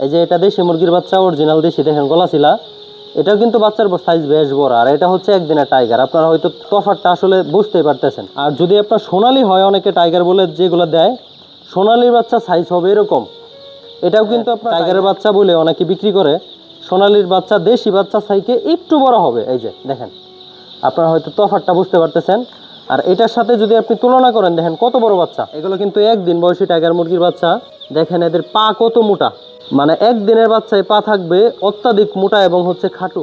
এই যে এটা দেশি মুরগির বাচ্চা অরিজিনাল দেশি দেখেন গলাশিলা এটাও কিন্তু বাচ্চার সাইজ বেশ বড়। আর এটা হচ্ছে একদিনের টাইগার আপনারা হয়তো তফাতটা আসলে বুঝতেই পারতেছেন। আর যদি আপনার সোনালি হয় অনেকে টাইগার বলে যেগুলো দেয় সোনালির বাচ্চা সাইজ হবে এরকম। এটাও কিন্তু আপনার টাইগারের বাচ্চা বলে অনেকে বিক্রি করে। সোনালির বাচ্চা দেশি বাচ্চা সাইকে একটু বড় হবে। এই যে দেখেন। আপনারা হয়তো তফাতটা বুঝতে পারতেছেন। আর এটার সাথে যদি আপনি তুলনা করেন দেখেন কত বড় বাচ্চা। এগুলো কিন্তু একদিন বয়সী টাইগার মুরগির বাচ্চা। দেখেন এদের পা কত মোটা। মানে একদিনের বাচ্চায় পা থাকবে অত্যাধিক মোটা এবং হচ্ছে খাটু।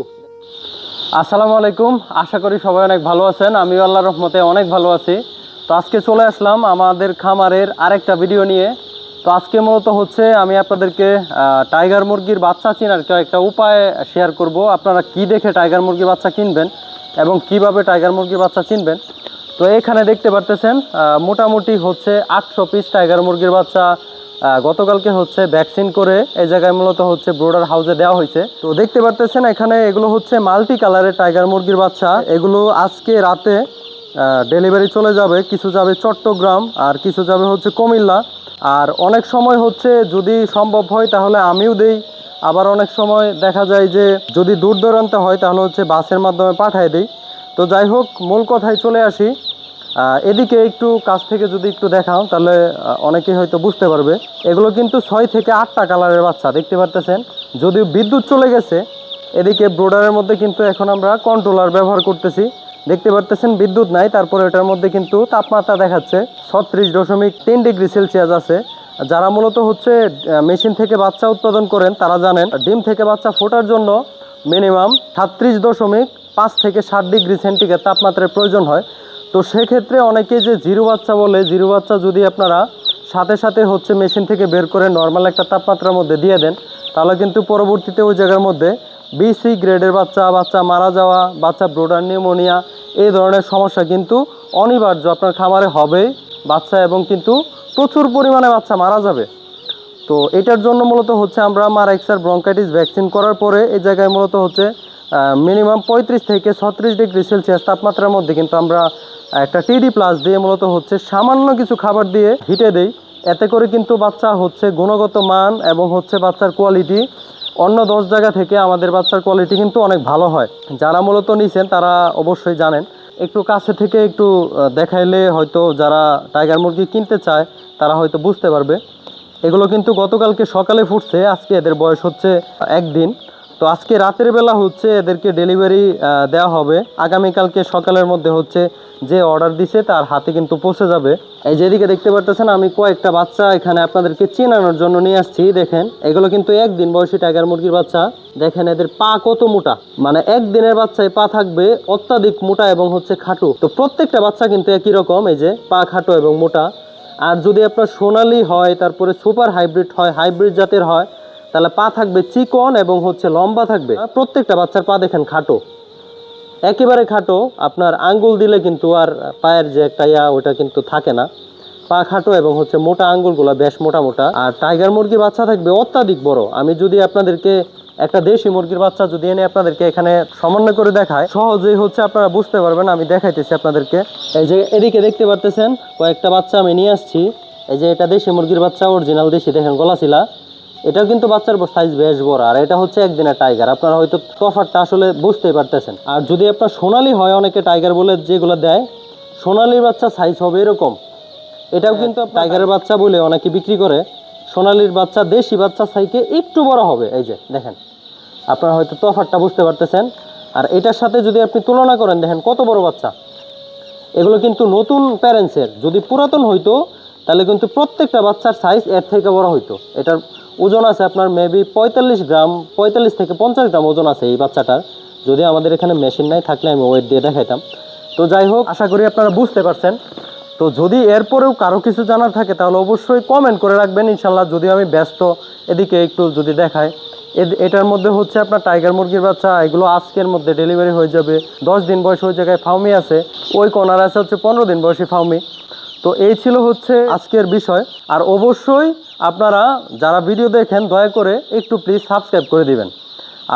আসসালামু আলাইকুম, আশা করি সবাই অনেক ভালো আছেন আমি আল্লাহ রহমতে অনেক ভালো আছি। তো আজকে চলে আসলাম আমাদের খামারের আরেকটা ভিডিও নিয়ে। তো আজকে মূলত হচ্ছে আমি আপনাদেরকে টাইগার মুরগির বাচ্চা চেনার একটা উপায় শেয়ার করব। আপনারা কি দেখে টাইগার মুরগির বাচ্চা কিনবেন এবং কীভাবে টাইগার মুরগির বাচ্চা চিনবেন? তো এখানে দেখতে পারতেছেন মোটামুটি হচ্ছে আটশো পিস টাইগার মুরগির বাচ্চা গতকালকে হচ্ছে ভ্যাকসিন করে এই জায়গায় মূলত হচ্ছে ব্রোডার হাউসে দেওয়া হয়েছে। তো দেখতে পারতেছেন এখানে এগুলো হচ্ছে মাল্টি কালারের টাইগার মুরগির বাচ্চা। এগুলো আজকে রাতে ডেলিভারি চলে যাবে, কিছু যাবে চট্টগ্রাম আর কিছু যাবে হচ্ছে কুমিল্লা। আর অনেক সময় হচ্ছে যদি সম্ভব হয় তাহলে আমিও দেই। আবার অনেক সময় দেখা যায় যে যদি দূর দূরান্তে হয় তাহলে হচ্ছে বাসের মাধ্যমে পাঠিয়ে দিই। তো যাই হোক, মূল কথায় চলে আসি। এদিকে একটু কাছ থেকে যদি একটু দেখাও, তাহলে অনেকেই হয়তো বুঝতে পারবে। এগুলো কিন্তু ছয় থেকে আটটা কালারের বাচ্চা, দেখতে পারতেছেন? যদিও বিদ্যুৎ চলে গেছে, এদিকে ব্রোডারের মধ্যে কিন্তু এখন আমরা কন্ট্রোলার ব্যবহার করতেছি। দেখতে পারতেছেন, বিদ্যুৎ নাই, তারপরে এটার মধ্যে কিন্তু তাপমাত্রা দেখাচ্ছে ছত্রিশ দশমিক তিন ডিগ্রি সেলসিয়াস আছে। যারা মূলত হচ্ছে মেশিন থেকে বাচ্চা উৎপাদন করেন, তারা জানেন, ডিম থেকে বাচ্চা ফোটার জন্য মিনিমাম সাত্রিশ দশমিক পাঁচ থেকে ষাট ডিগ্রি সেন্টিগ্রেড তাপমাত্রার প্রয়োজন হয়। তো সেক্ষেত্রে অনেকে যে জিরো বাচ্চা বলে, জিরো বাচ্চা যদি আপনারা সাথে সাথে হচ্ছে মেশিন থেকে বের করে নর্মাল একটা তাপমাত্রার মধ্যে দিয়ে দেন, তাহলে কিন্তু পরবর্তীতে ওই জায়গার মধ্যে বিসি গ্রেডের বাচ্চা বাচ্চা মারা যাওয়া, বাচ্চা ব্রোডার নিউমোনিয়া এই ধরনের সমস্যা কিন্তু অনিবার্য। আপনার খামারে হবে বাচ্চা এবং কিন্তু প্রচুর পরিমাণে বাচ্চা মারা যাবে। তো এটার জন্য মূলত হচ্ছে আমরা মারাইক্সার ব্রঙ্কাইটিস ভ্যাকসিন করার পরে এই জায়গায় মূলত হচ্ছে মিনিমাম পঁয়ত্রিশ থেকে ছত্রিশ ডিগ্রি সেলসিয়াস তাপমাত্রার মধ্যে কিন্তু আমরা একটা টিডি প্লাস দিয়ে মূলত হচ্ছে সামান্য কিছু খাবার দিয়ে হিটে দেই। এতে করে কিন্তু বাচ্চা হচ্ছে গুণগত মান এবং হচ্ছে বাচ্চার কোয়ালিটি অন্য দশ জায়গা থেকে আমাদের বাচ্চার কোয়ালিটি কিন্তু অনেক ভালো হয়। যারা মূলত নিছেন তারা অবশ্যই জানেন। একটু কাছে থেকে একটু দেখাইলে হয়তো যারা টাইগার মুরগি কিনতে চায়, তারা হয়তো বুঝতে পারবে। এগুলো কিন্তু গতকালকে সকালে ফুটছে, আজকে এদের বয়স হচ্ছে একদিন। তো আজকে রাতের বেলা হচ্ছে এদেরকে ডেলিভারি দেওয়া হবে। আগামীকালকে সকালের মধ্যে হচ্ছে যে অর্ডার দিছে তার হাতে কিন্তু পৌঁছে যাবে। এই যেদিকে দেখতে পারতেছেন, আমি কয়েকটা বাচ্চা এখানে আপনাদেরকে চেনানোর জন্য নিয়ে আসছি, দেখেন। এগুলো কিন্তু একদিন বয়সী টাইগার মুরগির বাচ্চা। দেখেন এদের পা কত মোটা। মানে একদিনের বাচ্চায় পা থাকবে অত্যাধিক মোটা এবং হচ্ছে খাটো। তো প্রত্যেকটা বাচ্চা কিন্তু একই রকম, এই যে পা খাটো এবং মোটা। আর যদি আপনার সোনালি হয়, তারপরে সুপার হাইব্রিড হয় হাইব্রিড জাতের হয় তাহলে পা থাকবে চিকন এবং হচ্ছে লম্বা থাকবে। প্রত্যেকটা বাচ্চার পা দেখেন খাটো। একেবারে খাটো, আপনার আঙ্গুল দিলে কিন্তু আর পায়ের যে একটা ইয়া, ওটা কিন্তু থাকে না। পা খাটো এবং হচ্ছে মোটা আঙ্গুলগুলো বেশ মোটা মোটা। আর টাইগার মুরগির বাচ্চা থাকবে অত্যাধিক বড়। আমি যদি আপনাদেরকে একটা দেশি মুরগির বাচ্চা যদি এনে আপনাদেরকে এখানে সমন্বয় করে দেখায়, সহজেই হচ্ছে আপনারা বুঝতে পারবেন, আমি দেখাইতেছি আপনাদেরকে। এই যে এদিকে দেখতে পারতেছেন, কয়েকটা বাচ্চা আমি নিয়ে আসছি। এই যে এটা দেশি মুরগির বাচ্চা অরিজিনাল দেশি, দেখেন গলাশিলা। এটাও কিন্তু বাচ্চার সাইজ বেশ বড় আর এটা হচ্ছে একদিনের টাইগার আপনারা হয়তো তফাতটা আসলে বুঝতেই পারতেছেন। আর যদি আপনার সোনালি হয় অনেকে টাইগার বলে যেগুলো দেয় সোনালির বাচ্চা সাইজ হবে এরকম। এটাও কিন্তু টাইগারের বাচ্চা বলে অনেকে বিক্রি করে। সোনালির বাচ্চা দেশি বাচ্চা সাইকে একটু বড় হবে। এই যে দেখেন। আপনারা হয়তো তফাতটা বুঝতে পারতেছেন। আর এটার সাথে যদি আপনি তুলনা করেন দেখেন কত বড় বাচ্চা। এগুলো কিন্তু নতুন প্যারেন্টসের যদি পুরাতন হইতো তাহলে কিন্তু প্রত্যেকটা বাচ্চার সাইজ এর থেকে বড় হইতো। এটার ওজন আছে আপনার মেবি পঁয়তাল্লিশ গ্রাম, পঁয়তাল্লিশ থেকে পঞ্চাশ গ্রাম ওজন আছে এই বাচ্চাটার। যদি আমাদের এখানে মেশিন নাই থাকলে আমি ওয়েট দিয়ে দেখাইতাম। তো যাই হোক, আশা করি আপনারা বুঝতে পারছেন। তো যদি এরপরেও কারও কিছু জানার থাকে, তাহলে অবশ্যই কমেন্ট করে রাখবেন। ইনশাল্লাহ যদি আমি ব্যস্ত, এদিকে একটু যদি দেখায় এটার মধ্যে হচ্ছে আপনার টাইগার মুরগির বাচ্চা, এগুলো আজকের মধ্যে ডেলিভারি হয়ে যাবে। দশ দিন বয়স ওই জায়গায় ফাউমি আছে। ওই কর্নার আছে হচ্ছে পনেরো দিন বয়সী ফাউমি। তো এই ছিল হচ্ছে আজকের বিষয়। আর অবশ্যই আপনারা যারা ভিডিও দেখেন, দয়া করে একটু প্লিজ সাবস্ক্রাইব করে দিবেন।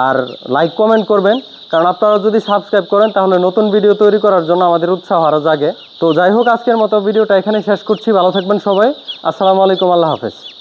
আর লাইক কমেন্ট করবেন। কারণ আপনারা যদি সাবস্ক্রাইব করেন, তাহলে নতুন ভিডিও তৈরি করার জন্য আমাদের উৎসাহ আরও জাগে। তো যাই হোক, আজকের মতো ভিডিওটা এখানে শেষ করছি। ভালো থাকবেন সবাই। আসসালামু আলাইকুম, আল্লাহ হাফেজ।